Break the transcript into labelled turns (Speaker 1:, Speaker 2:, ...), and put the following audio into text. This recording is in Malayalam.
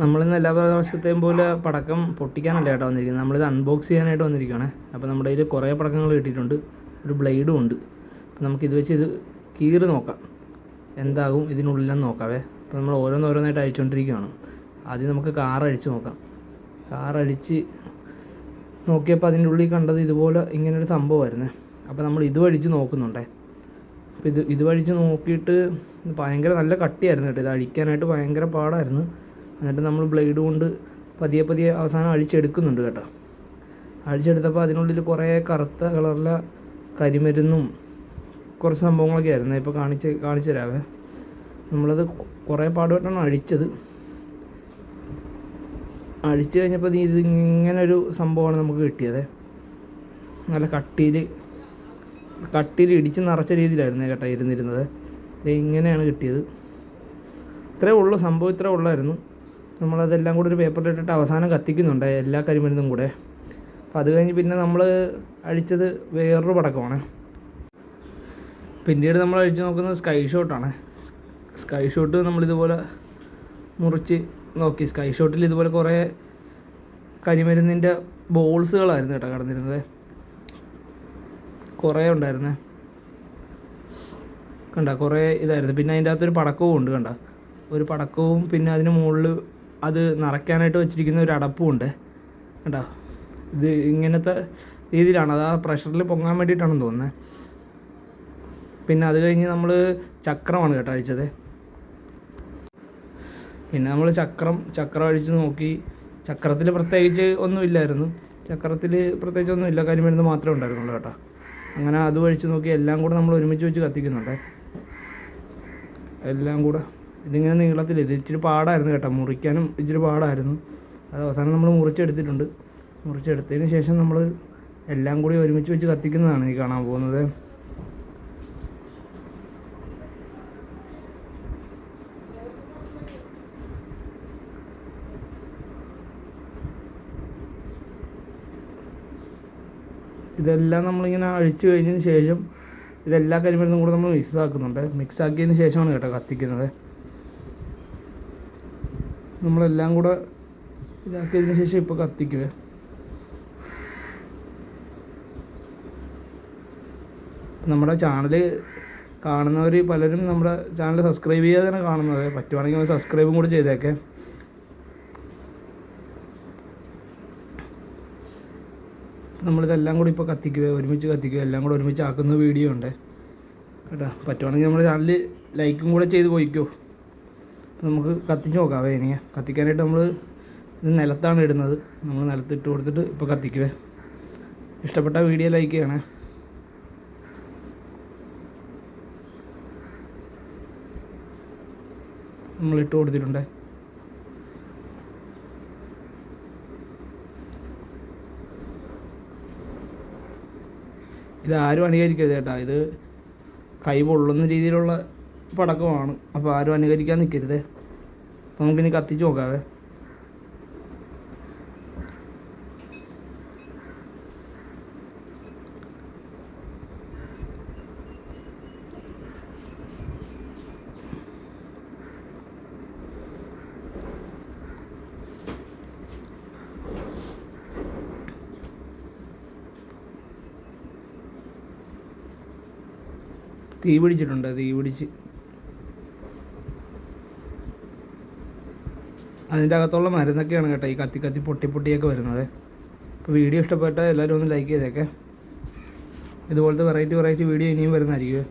Speaker 1: നമ്മളിന്ന് എല്ലാ പ്രാവശ്യത്തെയും പോലെ പടക്കം പൊട്ടിക്കാനല്ല കേട്ടോ വന്നിരിക്കുന്നത്? നമ്മളിത് അൺബോക്സ് ചെയ്യാനായിട്ട് വന്നിരിക്കുകയാണ് അപ്പോൾ നമ്മുടെ കയ്യിൽ കുറേ പടക്കങ്ങൾ കിട്ടിയിട്ടുണ്ട്. ഒരു ബ്ലേഡും ഉണ്ട്. അപ്പോൾ നമുക്കിത് വെച്ച് ഇത് കീറി നോക്കാം. എന്താകും ഇതിനുള്ളിലെന്ന് നോക്കാവേ. അപ്പോൾ നമ്മൾ ഓരോന്നോരോന്നായിട്ട് അഴിച്ചുകൊണ്ടിരിക്കുകയാണ് ആദ്യം നമുക്ക് കാർ അഴിച്ച് നോക്കാം. കാർ അഴിച്ച് നോക്കിയപ്പോൾ അതിന്റെ ഉള്ളിൽ കണ്ടത് ഇതുപോലെ ഇങ്ങനൊരു സംഭവമായിരുന്നു. അപ്പോൾ നമ്മൾ ഇത് വഴിച്ച് നോക്കുന്നുണ്ടേ. അപ്പോൾ ഇത് ഇത് വഴിച്ച് നോക്കിയിട്ട് ഭയങ്കര നല്ല കട്ടിയായിരുന്നു കേട്ടോ. ഇത് അഴിക്കാനായിട്ട് ഭയങ്കര പാടായിരുന്നു. എന്നിട്ട് നമ്മൾ ബ്ലേഡ് കൊണ്ട് പതിയെ പതിയെ അവസാനം അഴിച്ചെടുക്കുന്നുണ്ട് കേട്ടോ. അഴിച്ചെടുത്തപ്പോൾ അതിനുള്ളിൽ കുറേ കറുത്ത കളറിലെ കരിമരുന്നും കുറച്ച് സംഭവങ്ങളൊക്കെ ആയിരുന്നു. ഇപ്പോൾ കാണിച്ച് കാണിച്ചു തരാവേ. നമ്മളത് കുറേ പാടുപെട്ടാണ് അഴിച്ചത്. അഴിച്ചു കഴിഞ്ഞപ്പോൾ ഇത് ഇങ്ങനൊരു സംഭവമാണ് നമുക്ക് കിട്ടിയത്. നല്ല കട്ടിയിൽ കട്ടിയിൽ ഇടിച്ച് നിറച്ച രീതിയിലായിരുന്നു കേട്ടോ ഇരുന്നിരുന്നത്. ഇത് ഇങ്ങനെയാണ് കിട്ടിയത്. ഇത്രേ ഉള്ളൂ സംഭവം ഇത്രേ ഉള്ളായിരുന്നു. നമ്മളതെല്ലാം കൂടി ഒരു പേപ്പറിലിട്ടിട്ട് അവസാനം കത്തിക്കുന്നുണ്ട് എല്ലാ കരിമരുന്നും കൂടെ. അപ്പോൾ അത് കഴിഞ്ഞ് പിന്നെ നമ്മൾ അഴിച്ചത് വേറൊരു പടക്കമാണ്. പിന്നീട് നമ്മൾ അഴിച്ച് നോക്കുന്നത് സ്കൈ ഷോട്ടാണ് സ്കൈ ഷോട്ട് നമ്മളിതുപോലെ മുറിച്ച് നോക്കി. സ്കൈ ഷോട്ടിൽ ഇതുപോലെ കുറേ കരിമരുന്നിന്റെ ബോൾസുകളായിരുന്നു കേട്ടോ കടന്നിരുന്നത്. കുറേ ഉണ്ടായിരുന്നു. കണ്ട? കുറേ ഇതായിരുന്നു. പിന്നെ അതിന്റെ അകത്തൊരു പടക്കവും ഉണ്ട് കണ്ട? ഒരു പടക്കവും പിന്നെ അതിന് മുകളിൽ അത് നിറയ്ക്കാനായിട്ട് വെച്ചിരിക്കുന്ന ഒരു അടപ്പും ഉണ്ട് കണ്ടോ? ഇത് ഇങ്ങനത്തെ രീതിയിലാണ്. അത് ആ പ്രഷറിൽ പൊങ്ങാൻ വേണ്ടിയിട്ടാണെന്ന് തോന്നുന്നത് പിന്നെ അത് കഴിഞ്ഞ് നമ്മൾ ചക്രമാണ് കേട്ടോ അഴിച്ചത്. പിന്നെ നമ്മൾ ചക്രം ചക്രം അഴിച്ച് നോക്കി. ചക്രത്തിൽ പ്രത്യേകിച്ച് ഒന്നുമില്ലായിരുന്നു ചക്രത്തിൽ പ്രത്യേകിച്ച് ഒന്നുമില്ല കരിമരുന്ന് മാത്രമേ ഉണ്ടായിരുന്നുള്ളൂ കേട്ടോ. അങ്ങനെ അത് വഴിച്ച് നോക്കി എല്ലാം കൂടെ നമ്മൾ ഒരുമിച്ച് വെച്ച് കത്തിക്കുന്നുണ്ട്. എല്ലാം കൂടെ ഇതിങ്ങനെ നീളത്തിൽ ഇത് ഇച്ചിരി പാടായിരുന്നു കേട്ടോ. മുറിക്കാനും ഇച്ചിരി പാടായിരുന്നു. അത് അവസാനം നമ്മൾ മുറിച്ചെടുത്തിട്ടുണ്ട്. മുറിച്ചെടുത്തതിന് ശേഷം നമ്മൾ എല്ലാം കൂടി ഒരുമിച്ച് വെച്ച് കത്തിക്കുന്നതാണ് ഈ കാണാൻ പോകുന്നത്. ഇതെല്ലാം നമ്മളിങ്ങനെ അഴിച്ചു കഴിഞ്ഞതിന് ശേഷം ഇതെല്ലാ കരിമരുന്നും കൂടെ നമ്മൾ മിക്സ് ആക്കുന്നുണ്ട്. മിക്സ് ആക്കിയതിന് ശേഷമാണ് കേട്ടോ കത്തിക്കുന്നത്. നമ്മളെല്ലാം കൂടെ ഇതാക്കിയതിന് ശേഷം ഇപ്പോൾ കത്തിക്കുക നമ്മുടെ ചാനൽ കാണുന്നവർ പലരും നമ്മുടെ ചാനൽ സബ്സ്ക്രൈബ് ചെയ്യാതെ തന്നെ കാണുന്നത് പറ്റുവാണെങ്കിൽ സബ്സ്ക്രൈബും കൂടി ചെയ്തേക്കെ. നമ്മളിതെല്ലാം കൂടി ഇപ്പോൾ കത്തിക്കുക ഒരുമിച്ച് കത്തിക്കുക എല്ലാം കൂടെ ഒരുമിച്ച് ആക്കുന്ന വീഡിയോ ഉണ്ട്. കേട്ടോ പറ്റുവാണെങ്കിൽ നമ്മുടെ ചാനൽ ലൈക്കും കൂടെ ചെയ്ത് പോയിക്കോ. നമുക്ക് കത്തിച്ച് നോക്കാം. വേനിയെ കത്തിക്കാനായിട്ട് നമ്മൾ ഇത് നിലത്താണ് ഇടുന്നത്. നമ്മൾ നിലത്തിട്ട് കൊടുത്തിട്ട് ഇപ്പോൾ കത്തിക്കുവേ. ഇഷ്ടപ്പെട്ട വീഡിയോ ലൈക്ക് ചെയ്യണേ. നമ്മൾ ഇട്ട് കൊടുത്തിട്ടുണ്ട്. ഇത് ആരും അനുകരിക്കരുത് കേട്ടോ. ഇത് കൈ പൊള്ളുന്ന രീതിയിലുള്ള പടക്കമാണ്. അപ്പോൾ ആരും അനുകരിക്കാൻ നിൽക്കരുത് അപ്പോൾ നമുക്കിനി കത്തിച്ച് നോക്കാവേ. തീ പിടിച്ചിട്ടുണ്ട് തീ പിടിച്ച് അതിന്റെ അകത്തുള്ള മരുന്നൊക്കെയാണ് കേട്ടോ ഈ കത്തി കത്തി പൊട്ടി പൊട്ടിയൊക്കെ വരുന്നത്. അപ്പോൾ വീഡിയോ ഇഷ്ടപ്പെട്ടാൽ എല്ലാവരും ഒന്ന് ലൈക്ക് ചെയ്തേക്കെ. ഇതുപോലത്തെ വെറൈറ്റി വെറൈറ്റി വീഡിയോ ഇനിയും വരുന്നതായിരിക്കും.